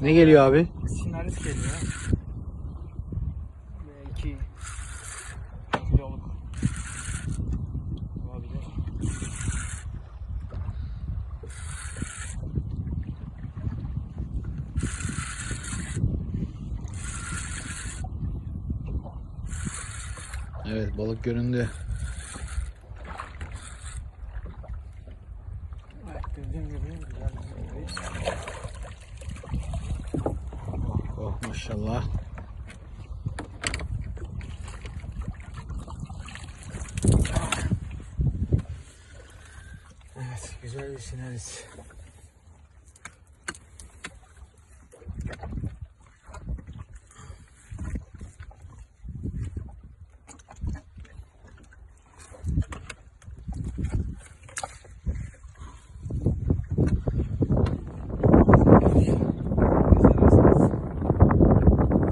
Ne geliyor abi? Sinaris geliyor. Ve 2 kiloluk olabilir. Evet balık göründü. Evet dediğim gibi güzel bir balık. Maşallah. Evet güzel bir sinaris.